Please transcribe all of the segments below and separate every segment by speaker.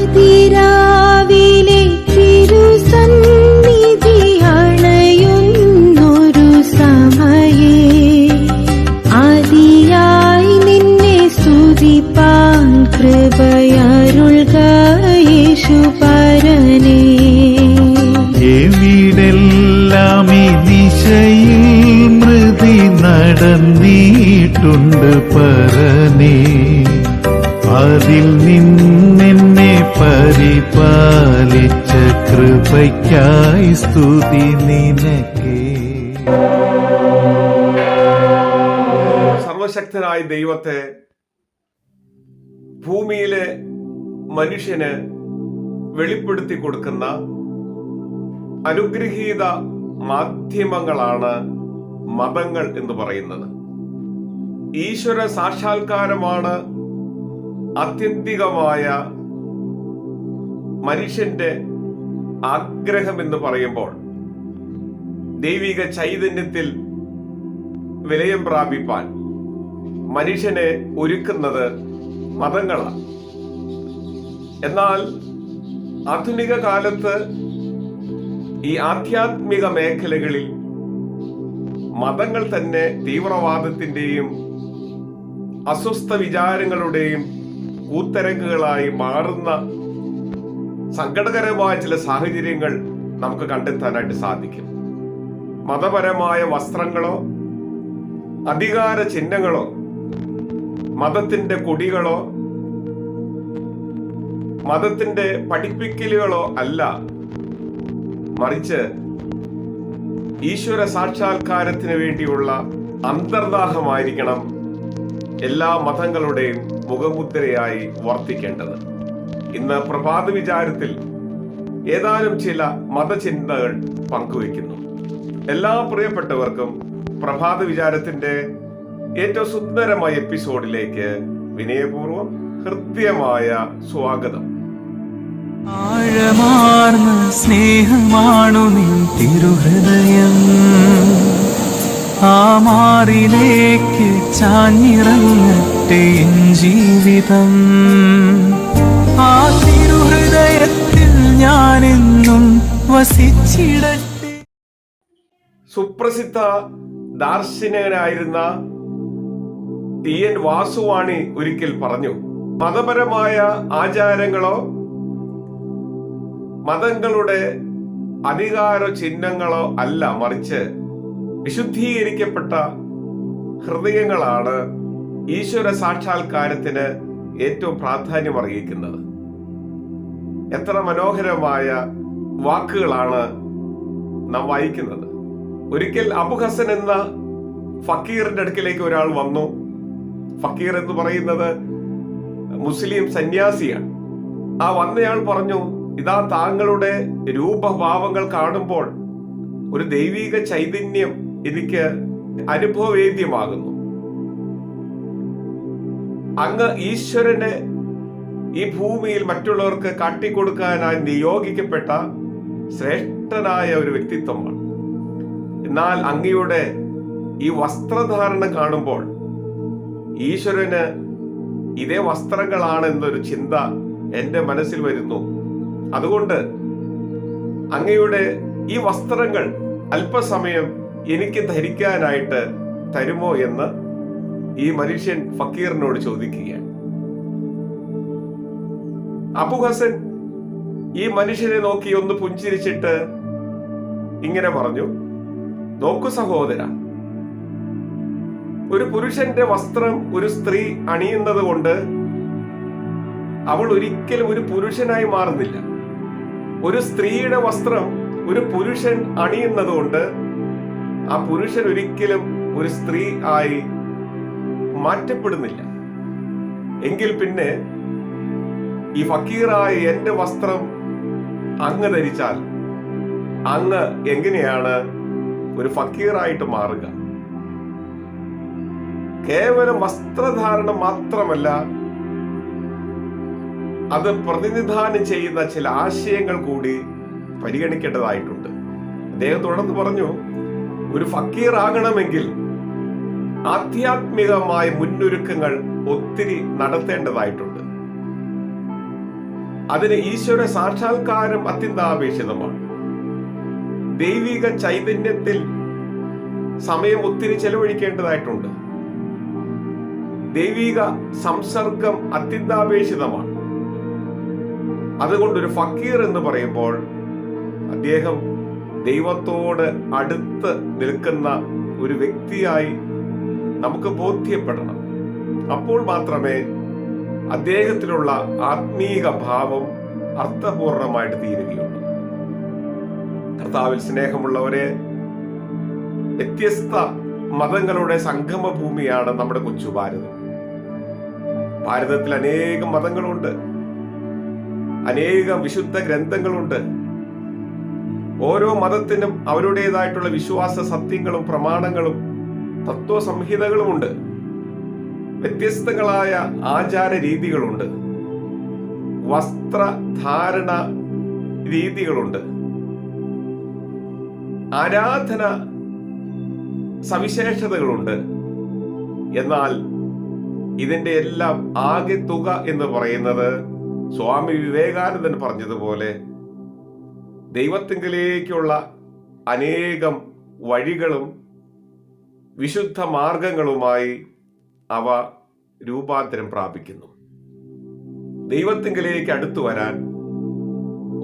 Speaker 1: അതിരാവിലെ തിരുസന്നിധി സമയേ. നിന്നെ
Speaker 2: മൃതി നടന്നിട്ടുണ്ട് പരനേ. അതിൽ നിന്നെന്നെ പരിപാലിച്ച കൃപയ്ക്കായി സ്തുതി നിനക്കേ.
Speaker 3: സർവശക്തനായ ദൈവത്തെ ഭൂമിയിലെ മനുഷ്യന് വെളിപ്പെടുത്തി കൊടുക്കുന്ന അനുഗ്രഹീത മാധ്യമങ്ങളാണ് മതങ്ങൾ എന്ന് പറയുന്നത്. ഈശ്വര സാക്ഷാത്കാരമാണ് ആത്യന്തികമായ മനുഷ്യന്റെ ആഗ്രഹം എന്ന് പറയുമ്പോൾ ദൈവിക ചൈതന്യത്തിൽ വിലയം പ്രാപിപ്പാൻ മനുഷ്യനെ ഒരുക്കുന്നത് മതങ്ങളാണ്. എന്നാൽ ആധുനിക കാലത്ത് ഈ ആധ്യാത്മിക മേഖലകളിൽ മതങ്ങൾ തന്നെ തീവ്രവാദത്തിന്റെയും അസ്വസ്ഥ വിചാരങ്ങളുടെയും കൂത്തരങ്ങുകളായി മാറുന്ന സങ്കടകരമായ ചില സാഹചര്യങ്ങൾ നമുക്ക് കണ്ടെത്താനായിട്ട് സാധിക്കും. മതപരമായ വസ്ത്രങ്ങളോ അധികാര ചിഹ്നങ്ങളോ മതത്തിന്റെ കൊടികളോ മതത്തിന്റെ പഠിപ്പിക്കലുകളോ അല്ല. മറിച്ച് ഈശ്വര സാക്ഷാത്കാരത്തിന് വേണ്ടിയുള്ള അന്തർദാഹമായിരിക്കണം എല്ലാ മതങ്ങളുടെയും മുഖമുദ്രയായി വർത്തിക്കേണ്ടത്. ഇന്ന് പ്രഭാത വിചാരത്തിൽ ഏതാനും ചില മതചിന്തകൾ പങ്കുവയ്ക്കുന്നു. എല്ലാ പ്രിയപ്പെട്ടവർക്കും പ്രഭാത വിചാരത്തിന്റെ ഏറ്റവും സുന്ദരമായ എപ്പിസോഡിലേക്ക് വിനയപൂർവം ഹൃദ്യമായ സ്വാഗതം.
Speaker 4: ആഴമാർന്ന സ്നേഹമാണു നിൻ തിരുഹൃദയം. ആ മാറിലേക്ക് ചാഞ്ഞിറങ്ങട്ടെ ജീവിതം.
Speaker 3: സുപ്രസിദ്ധ ദാർശനികനായിരുന്ന ടി എൻ വാസുവാണി ഒരിക്കൽ പറഞ്ഞു മതപരമായ ആചാരങ്ങളോ മതങ്ങളുടെ അധികാര ചിഹ്നങ്ങളോ അല്ല മറിച്ച് വിശുദ്ധീകരിക്കപ്പെട്ട ഹൃദയങ്ങളാണ് ഈശ്വര സാക്ഷാത്കാരത്തിന് ഏറ്റവും പ്രാധാന്യം അറിയിക്കുന്നത് എത്ര മനോഹരമായ വാക്കുകളാണ് നാം വായിക്കുന്നത്. ഒരിക്കൽ അബു ഹസൻ എന്ന ഫക്കീറിന്റെ അടുക്കിലേക്ക് ഒരാൾ വന്നു. ഫക്കീർ എന്ന് പറയുന്നത് മുസ്ലിം സന്യാസിയാണ്. ആ വന്നയാൾ പറഞ്ഞു ഇതാ താങ്കളുടെ രൂപഭാവങ്ങൾ കാണുമ്പോൾ ഒരു ദൈവിക ചൈതന്യം എനിക്ക് അനുഭവവേദ്യമാകുന്നു. അങ്ങ് ഈശ്വരനെ ഈ ഭൂമിയിൽ മറ്റുള്ളവർക്ക് കാട്ടിക്കൊടുക്കാനായി നിയോഗിക്കപ്പെട്ട ശ്രേഷ്ഠനായ ഒരു വ്യക്തിത്വമാണ്. എന്നാൽ അങ്ങയുടെ ഈ വസ്ത്രധാരണം കാണുമ്പോൾ ഈശ്വരന് ഇതേ വസ്ത്രങ്ങളാണ് എന്നൊരു ചിന്ത എന്റെ മനസ്സിൽ വരുന്നു. അതുകൊണ്ട് അങ്ങയുടെ ഈ വസ്ത്രങ്ങൾ അല്പസമയം എനിക്ക് ധരിക്കാനായിട്ട് തരുമോ എന്ന് ഈ മനുഷ്യൻ ഫക്കീറിനോട് ചോദിക്കുകയാണ്. അബു ഹസൻ ഈ മനുഷ്യനെ നോക്കി ഒന്ന് പുഞ്ചിരിച്ചിട്ട് ഇങ്ങനെ പറഞ്ഞു നോക്കു സഹോദര ഒരു പുരുഷന്റെ വസ്ത്രം ഒരു സ്ത്രീ അണിയുന്നത് കൊണ്ട് അവൾ ഒരിക്കലും ഒരു പുരുഷനായി മാറുന്നില്ല. ഒരു സ്ത്രീയുടെ വസ്ത്രം ഒരു പുരുഷൻ അണിയുന്നത് കൊണ്ട് ആ പുരുഷൻ ഒരിക്കലും ഒരു സ്ത്രീ ആയി മാറ്റപ്പെടുന്നില്ല. എങ്കിൽ പിന്നെ ഈ ഫക്കീറായ എന്റെ വസ്ത്രം അങ്ങ് ധരിച്ചാൽ അങ്ങ് എങ്ങനെയാണ് ഒരു ഫക്കീറായിട്ട് മാറുക. കേവലം വസ്ത്രധാരണം മാത്രമല്ല അത് പ്രതിനിധാനം ചെയ്യുന്ന ചില ആശയങ്ങൾ കൂടി പരിഗണിക്കേണ്ടതായിട്ടുണ്ട്. അദ്ദേഹം തുടർന്ന് പറഞ്ഞു ഒരു ഫക്കീർ ആകണമെങ്കിൽ ആധ്യാത്മികമായ മുന്നൊരുക്കങ്ങൾ ഒത്തിരി നടത്തേണ്ടതായിട്ടുണ്ട്. അതിന് ഈശ്വര സാക്ഷാത്കാരം അത്യന്താപേക്ഷിതമാണ്. ദൈവിക ചൈതന്യത്തിൽ സമയം ഒത്തിരി ചെലവഴിക്കേണ്ടതായിട്ടുണ്ട്. ദൈവിക സംസർഗം അത്യന്താപേക്ഷിതമാണ്. അതുകൊണ്ട് ഒരു ഫക്കീർ എന്ന് പറയുമ്പോൾ അദ്ദേഹം ദൈവത്തോട് അടുത്ത് നിൽക്കുന്ന ഒരു വ്യക്തിയായി നമുക്ക് ബോധ്യപ്പെടണം. അപ്പോൾ മാത്രമേ അദ്ദേഹത്തിലുള്ള ആത്മീക ഭാവം അർത്ഥപൂർണമായിട്ട് തീരുകയുള്ളൂ. കർത്താവിൽ സ്നേഹമുള്ളവരെ വ്യത്യസ്ത മതങ്ങളുടെ സംഗമ ഭൂമിയാണ് നമ്മുടെ കൊച്ചു ഭാരതം ഭാരതത്തിൽ അനേകം മതങ്ങളുണ്ട്. അനേകം വിശുദ്ധ ഗ്രന്ഥങ്ങളുണ്ട്. ഓരോ മതത്തിനും അവരുടേതായിട്ടുള്ള വിശ്വാസ സത്യങ്ങളും പ്രമാണങ്ങളും തത്വസംഹിതകളുമുണ്ട്. വ്യത്യസ്തങ്ങളായ ആചാര രീതികളുണ്ട്. വസ്ത്രധാരണ രീതികളുണ്ട്. ആരാധന സവിശേഷതകളുണ്ട്. എന്നാൽ ഇതിന്റെ എല്ലാം ആകെ തുക എന്ന് പറയുന്നത് സ്വാമി വിവേകാനന്ദൻ പറഞ്ഞതുപോലെ ദൈവത്തിങ്കിലേക്കുള്ള അനേകം വഴികളും വിശുദ്ധ മാർഗങ്ങളുമായി അവ രൂപാന്തരം പ്രാപിക്കുന്നു. ദൈവത്തിങ്കിലേക്ക് അടുത്തു വരാൻ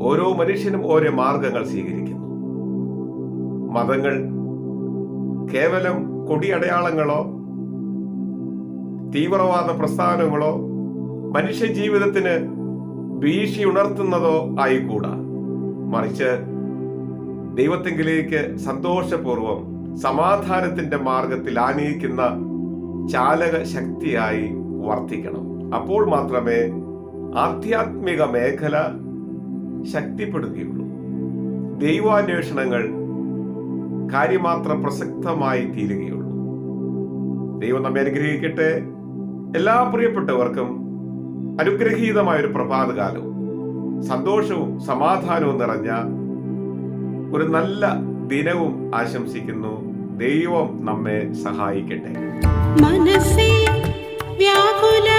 Speaker 3: ഓരോ മനുഷ്യനും ഓരോ മാർഗങ്ങൾ സ്വീകരിക്കുന്നു. മതങ്ങൾ കേവലം കൊടിയടയാളങ്ങളോ തീവ്രവാദ പ്രസ്ഥാനങ്ങളോ മനുഷ്യ ജീവിതത്തിന് ഭീഷി ഉണർത്തുന്നതോ ആയിക്കൂടാ. മറിച്ച് ദൈവത്തെങ്കിലേക്ക് സന്തോഷപൂർവം സമാധാനത്തിന്റെ മാർഗത്തിൽ ആനയിക്കുന്ന ചാലക ശക്തിയായി വർദ്ധിക്കണം അപ്പോൾ മാത്രമേ ആധ്യാത്മിക മേഖല ശക്തിപ്പെടുകയുള്ളൂ. ദൈവാന്വേഷണങ്ങൾ കാര്യമാത്രം പ്രസക്തമായി തീരുകയുള്ളൂ. ദൈവം നമ്മെ അനുഗ്രഹിക്കട്ടെ. എല്ലാ പ്രിയപ്പെട്ടവർക്കും അനുഗ്രഹീതമായ ഒരു പ്രഭാതകാലവും സന്തോഷവും സമാധാനവും നിറഞ്ഞ ഒരു നല്ല ദിനവും ആശംസിക്കുന്നു. ദൈവം നമ്മെ സഹായിക്കട്ടെ.
Speaker 1: മനസ്സേ വ്യാകുല